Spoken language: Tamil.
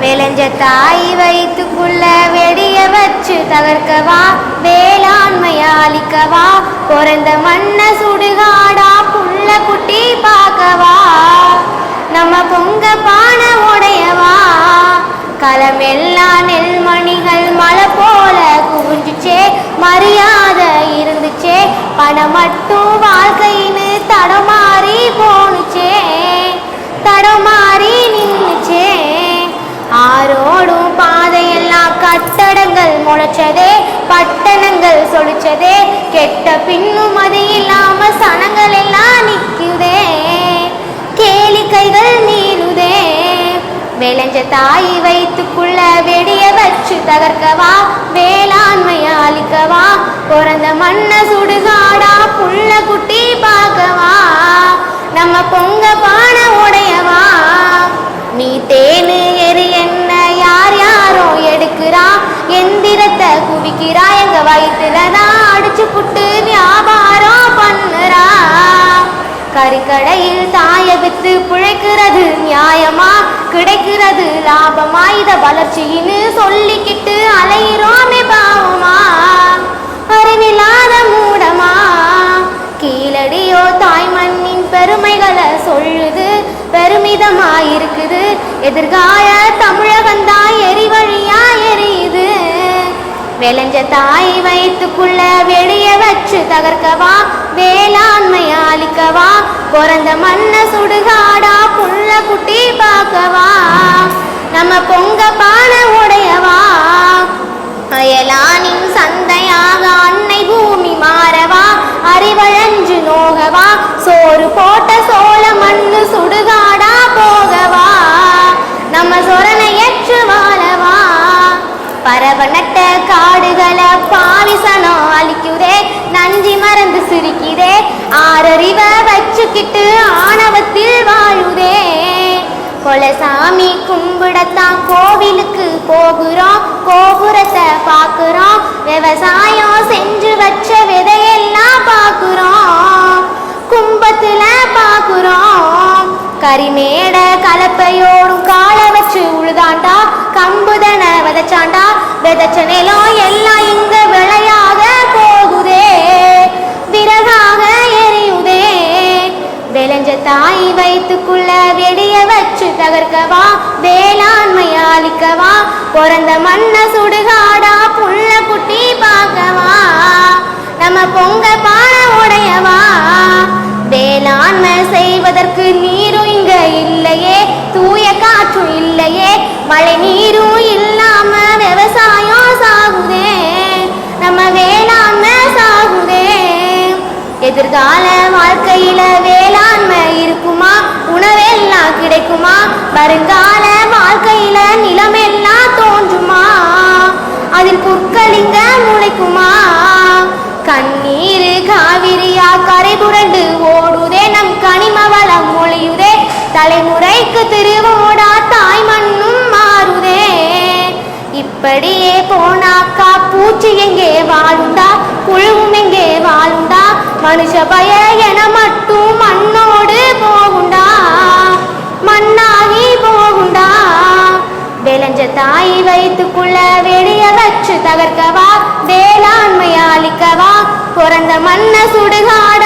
விளைஞ்ச தாய் வயிற்றுக்குள்ள வெடிய வச்சு தகர்க்கவா வேளாண்மைய அழிக்கவா பிறந்த மண்ண சுடுகாடா புள்ள குட்டி பார்க்கவா. நம்ம பொங்க பான உடையவா களம் களமெல்லாம் நெல்மணிகள் மலை போல குவிஞ்சுச்சே மரியாதை இருந்துச்சே பணம் மட்டும் வாழ்க்கைன்னு தடமாறி போ முளைச்சதே பட்டணங்கள் சொலிச்சதே கெட்ட பின்னும் அது இல்லாம சனங்கள் எல்லாம் நிக்குதே. கேளிக்கைகள் நீளுதே. விளைஞ்ச தாய் வைத்துக்குள்ள வெடிய வச்சு தகர்க்கவா வேளாண்மைய அழிக்கவா பிறந்த மண்ண சுடுகாடா புள்ள குட்டி பார்க்கவா நம்ம பொங்க பானை உடையவா. நீ தேனு வயிற்றுல தான் அடிச்சு புட்டு வியாபாரம் பண்ணுறா. கறிக்கடையில் தாய வித்து பிழைக்கிறது நியாயமா? கிடைக்கிறது லாபமா? இத வளர்ச்சின்னு சொல்லிக்கிட்டு அலையிறோமே பாவமா? அறிவில்லாத மூடமா? கீழடியோ தாய் மண்ணின் பெருமைகளை சொல்லுது பெருமிதமா இருக்குது எதிர்கால தாய் வயிற்றுக்குள்ள வெளிய வச்சு தகர்க்கவா? வேளாண்மை அழிக்கவா பிறந்த மண்ண சுடுகாடா புள்ள குட்டி பார்க்கவா? நம்ம பொங்க பானை உடையவா? அயலானின் சந்தையாக அன்னை பூமி மாறவா? அறிவழஞ்சு நோகவா? சோறு போட்ட சோழ மண்ணு சுடுகாடா போகவா? நம்ம சொரணை பறவை காடுகளை பாவிசனம் அழிக்குதே நன்றி மறந்து சிரிக்குதே ஆறறிவ வச்சுக்கிட்டு ஆணவத்தில் வாழுதே. கொலசாமி கும்பிடத்தான் கோவிலுக்கு போகிறோம் கோபுரத்தை பார்க்குறோம் விவசாயம் செஞ்சு வச்ச விதையெல்லாம் பார்க்குறோம் கும்பத்துல பார்க்குறோம். கரிமேட கலப்பையோடும் காலை வச்சு உழுதாண்டா கம்புதன விதைச்சாண்டா விதைச்ச நிலம் எல்லாம் இங்க விளையாக போகுதே. விறகாக எரியுதே. விளைஞ்ச தாய் வயிற்றுக்குள்ள வெடிய வச்சு தகர்க்கவா. வேளாண்மை அழிக்கவா பிறந்த மண்ண சுடுகாடா புள்ள குட்டி பார்க்கவா. நம்ம பொங்க பானை உடையவா. வேளாண்மை செய்வதற்கு நீரும் இங்க இல்லையே. தூய காற்றும் இல்லையே. மழை நீரும் வாழ்க்கையில வேளாண்மை இருக்குமா? உணவெல்லாம் கிடைக்குமா? வருங்கால வாழ்க்கையில நிலமெல்லாம் தோன்றுமா? அதில் புற்களிங்க முளைக்குமா? கண்ணீர் காவிரியா கரை புரண்டு ஓடுதே நம் கனிம வளம் மொழியுதே தலைமுறைக்கு திருவோடா இப்படியே போனாக்கா பூச்சி எங்கே வாழுண்டா புழுவும் எங்கே வாழுண்டா மனுஷ பய என மட்டும் மண்ணோடு போகுண்டா? மண்ணாகி போகுண்டா? விளைஞ்ச தாய் வயிற்றுக்குள்ள வெளிய வச்சு தகர்க்கவா? வேளாண்மை அழிக்கவா பிறந்த மண்ண சுடுகாட